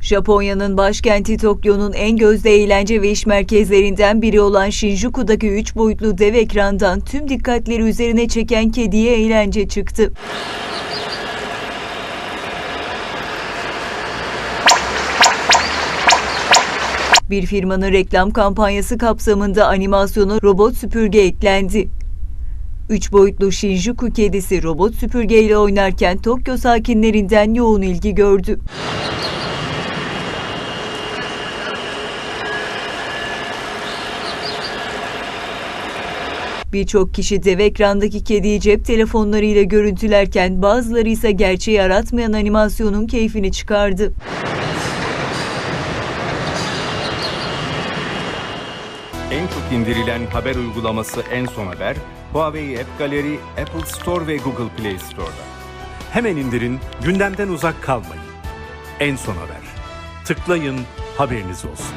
Japonya'nın başkenti Tokyo'nun en gözde eğlence ve iş merkezlerinden biri olan Shinjuku'daki 3 boyutlu dev ekrandan tüm dikkatleri üzerine çeken kediye eğlence çıktı. Bir firmanın reklam kampanyası kapsamında animasyona robot süpürge eklendi. Üç boyutlu Shinjuku kedisi robot süpürgeyle oynarken Tokyo sakinlerinden yoğun ilgi gördü. Birçok kişi dev ekrandaki kediyi cep telefonlarıyla görüntülerken bazıları ise gerçeği yaratmayan animasyonun keyfini çıkardı. En çok indirilen haber uygulaması En Son Haber, Huawei App Gallery, Apple Store ve Google Play Store'da. Hemen indirin, gündemden uzak kalmayın. En son haber. Tıklayın, haberiniz olsun.